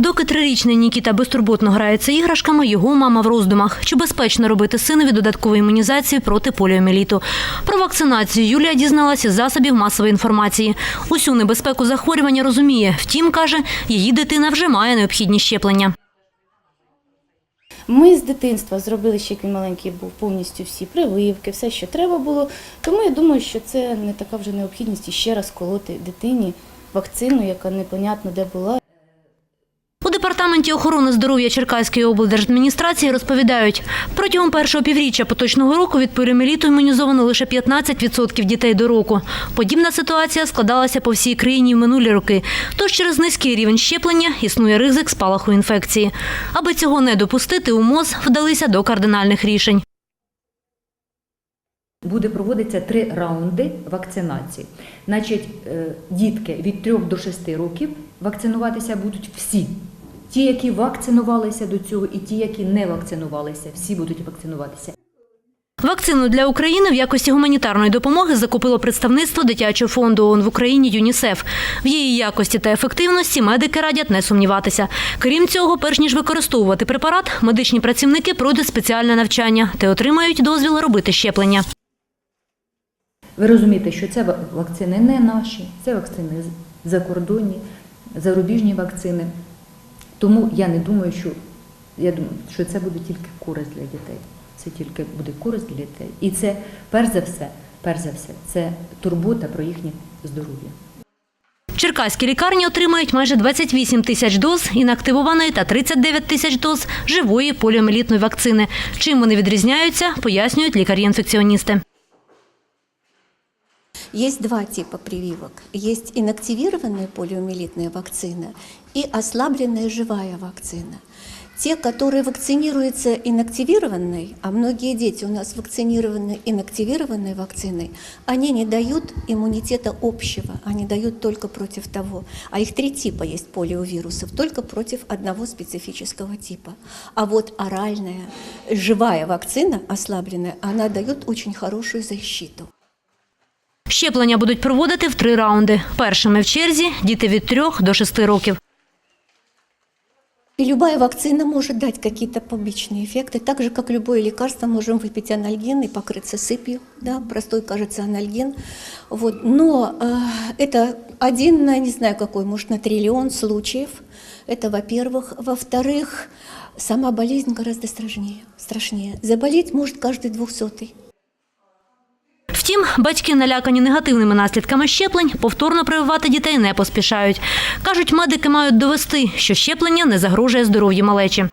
Доки трирічний Нікіта безтурботно грається іграшками, його мама в роздумах. Чи безпечно робити синові додаткову імунізацію проти поліоміеліту? Про вакцинацію Юлія дізналася з засобів масової інформації. Усю небезпеку захворювання розуміє. Втім, каже, її дитина вже має необхідні щеплення. Ми з дитинства зробили ще як він маленький був повністю всі прививки, все, що треба було. Тому я думаю, що це не така вже необхідність іще раз колоти дитині вакцину, яка непонятно де була. Департаменті охорони здоров'я Черкаської облдержадміністрації розповідають, протягом першого півріччя поточного року від поліоміеліту імунізовано лише 15% дітей до року. Подібна ситуація складалася по всій країні в минулі роки. Тож через низький рівень щеплення існує ризик спалаху інфекції. Аби цього не допустити, у МОЗ вдалися до кардинальних рішень. Буде проводитися три раунди вакцинації. Значить, е, дітки від 3 до 6 років вакцинуватися будуть всі. Ті, які вакцинувалися до цього, і ті, які не вакцинувалися, всі будуть вакцинуватися. Вакцину для України в якості гуманітарної допомоги закупило представництво дитячого фонду ООН в Україні ЮНІСЕФ. В її якості та ефективності медики радять не сумніватися. Крім цього, перш ніж використовувати препарат, медичні працівники пройдуть спеціальне навчання та отримають дозвіл робити щеплення. Ви розумієте, що це вакцини не наші, це вакцини закордонні, зарубіжні вакцини. Тому я не думаю, що я думаю, що це буде тільки користь для дітей. Це тільки буде користь для дітей. І це перш за все, перш за все, це турбота про їхнє здоров'я. Черкаські лікарні отримають майже 28 тисяч доз інактивованої та 39 тисяч доз живої поліоміелітної вакцини. Чим вони відрізняються, пояснюють лікарі-інфекціоністи. Есть два типа прививок. Есть инактивированная полиомиелитная вакцина и ослабленная живая вакцина. Те, которые вакцинируются инактивированной, а многие дети у нас вакцинированы инактивированной вакциной, они не дают иммунитета общего, они дают только против того. А их три типа есть полиовирусов, только против одного специфического типа. А вот оральная, живая вакцина, ослабленная, она дает очень хорошую защиту. Щеплення будуть проводити в три раунди. Першими в черзі діти від 3 до 6 років. И любая вакцина может дать какие-то побочные эффекты, так же, как любое лекарство, можем выпить анальгин и покрыться сыпью, да, простой, кажется, анальгин. Вот. Но э, это один на, не знаю какой, может, на триллион случаев, это во-первых. Во-вторых, сама болезнь гораздо страшнее, страшнее. Заболеть может каждый двухсотый. Втім, батьки, налякані негативними наслідками щеплень, повторно прививати дітей не поспішають. Кажуть, медики мають довести, що щеплення не загрожує здоров'ю малечі.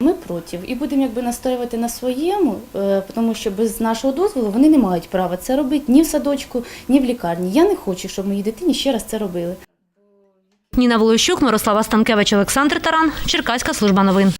Ми проти і будемо якби настоювати на своєму, е, тому що без нашого дозволу вони не мають права це робити ні в садочку, ні в лікарні. Я не хочу, щоб моїй дитині ще раз це робили. Ніна Волощук, Мирослава Станкевич, Олександр Таран, Черкаська служба новин.